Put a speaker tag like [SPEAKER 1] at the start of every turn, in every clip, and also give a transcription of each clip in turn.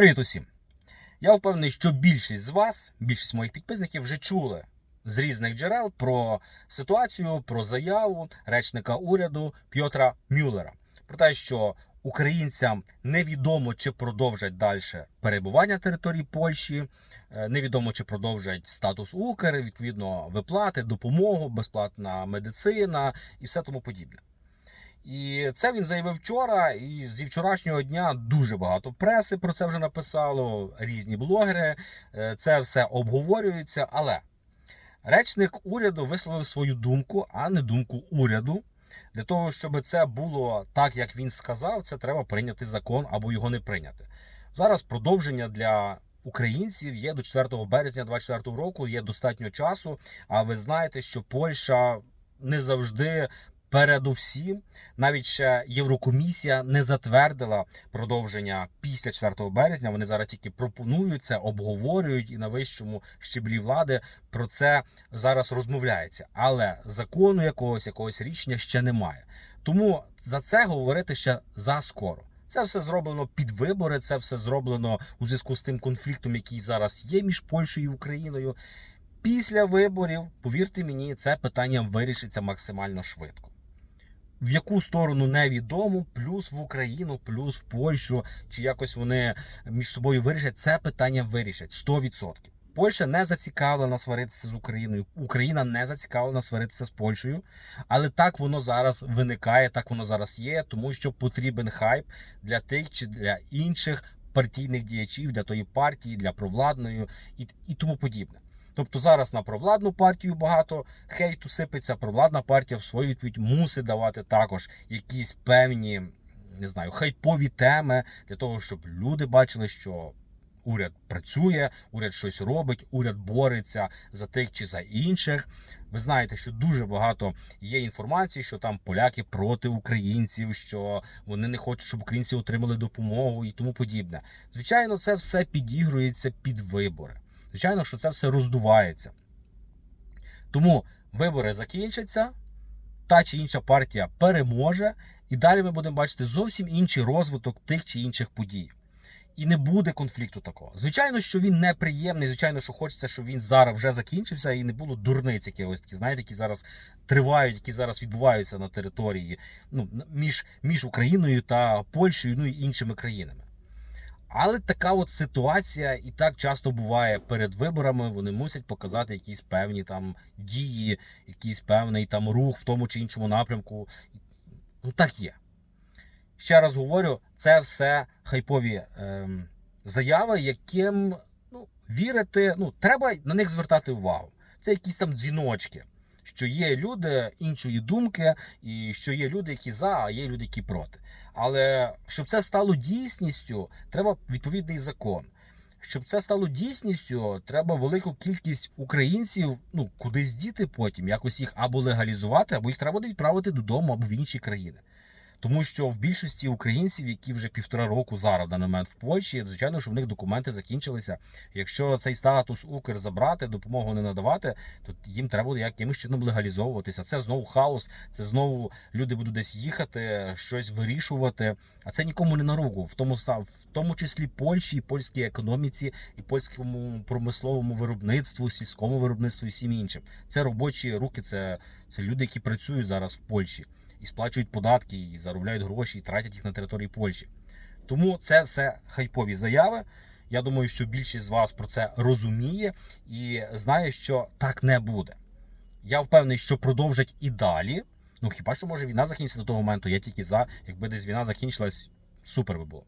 [SPEAKER 1] Привіт усім! Я впевнений, що більшість з вас, більшість моїх підписників, вже чули з різних джерел про ситуацію, про заяву речника уряду Пьотра Мюллера про те, що українцям невідомо чи продовжать далі перебування території Польщі, е, невідомо чи продовжать статус Укр, відповідно виплати, допомогу, безплатна медицина і все тому подібне. І це він заявив вчора. І зі вчорашнього дня дуже багато преси про це вже написало, різні блогери. Е, Це все обговорюється. Але речник уряду висловив свою думку, а не думку уряду. Для того, щоб це було так, як він сказав, це треба прийняти закон або його не прийняти. Зараз продовження для українців є до 4 березня 2024 року. Є достатньо часу. А ви знаєте, що Польща не завжди передусім навіть ще Єврокомісія не затвердила продовження після 4 березня. Вони зараз тільки пропонують це, обговорюють і на вищому щеблі влади про це зараз розмовляється. Але закону якогось якогось рішення ще немає. Тому за це говорити ще заскоро. Це все зроблено під вибори. Це все зроблено у зв'язку з тим конфліктом, який зараз є між Польщею і Україною. Після виборів, повірте мені, це питання вирішиться максимально швидко. В яку сторону невідомо, плюс в Україну, плюс в Польщу, чи якось вони між собою вирішать, це питання вирішать 100%. Польща не зацікавлена сваритися з Україною, Україна не зацікавлена сваритися з Польщею, але так воно зараз виникає, так воно зараз є, тому що потрібен хайп для тих чи для інших партійних діячів, для тої партії, для провладної і, і тому подібне. Тобто зараз на провладну партію багато хейту сипеться. Провладна партія в свою відповідь мусить давати також якісь певні, не знаю, хайпові теми для того, щоб люди бачили, що уряд працює, уряд щось робить, уряд бореться за тих чи за інших. Ви знаєте, що дуже багато є інформації, що там поляки проти українців, що вони не хочуть, щоб українці отримали допомогу і тому подібне. Звичайно, це все підігрується під вибори. Звичайно, що це все роздувається. Тому вибори закінчаться, та чи інша партія переможе, і далі ми будемо бачити зовсім інший розвиток тих чи інших подій. І не буде конфлікту такого. Звичайно, що він неприємний. Звичайно, що хочеться, щоб він зараз вже закінчився і не було дурниць якихось такі, знаєте, які зараз тривають, які зараз відбуваються на території ну, між, між Україною та Польщею, ну і іншими країнами. Але така от ситуація і так часто буває перед виборами. Вони мусять показати якісь певні там дії, якийсь певний там рух в тому чи іншому напрямку. Ну так є. Ще раз говорю, це все хайпові ем, заяви, яким ну, вірити, ну, треба на них звертати увагу. Це якісь там дзвіночки, що є люди іншої думки, і що є люди, які за, а є люди, які проти. Але щоб це стало дійсністю, треба відповідний закон. Щоб це стало дійсністю, треба велику кількість українців ну кудись діти потім, якось їх або легалізувати, або їх треба буде відправити додому або в інші країни. Тому що в більшості українців, які вже півтора року зараз в даний момент в Польщі, звичайно, що в них документи закінчилися. Якщо цей статус Укр забрати, допомогу не надавати, то їм треба буде якимось чином легалізовуватися. Це знову хаос, це знову люди будуть десь їхати, щось вирішувати. А це нікому не на руку, в тому в тому числі Польщі, і польській економіці, і польському промисловому виробництву, сільському виробництву і всім іншим. Це робочі руки, це, це люди, які працюють зараз в Польщі і сплачують податки, і заробляють гроші, і тратять їх на території Польщі. Тому це все хайпові заяви. Я думаю, що більшість з вас про це розуміє і знає, що так не буде. Я впевнений, що продовжать і далі. Ну хіба що може війна закінчиться до того моменту? Я тільки за, якби десь війна закінчилась, супер би було.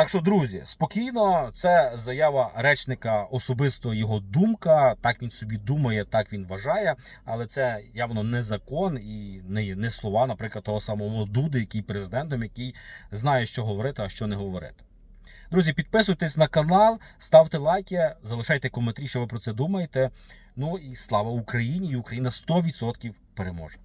[SPEAKER 1] Так що, друзі, спокійно, це заява речника, особисто його думка. Так він собі думає, так він вважає. Але це явно не закон і не, не слова, наприклад, того самого Дуди, який президентом, який знає, що говорити, а що не говорити. Друзі, підписуйтесь на канал, ставте лайки, залишайте коментарі, що ви про це думаєте. Ну і слава Україні! І Україна 100% переможе.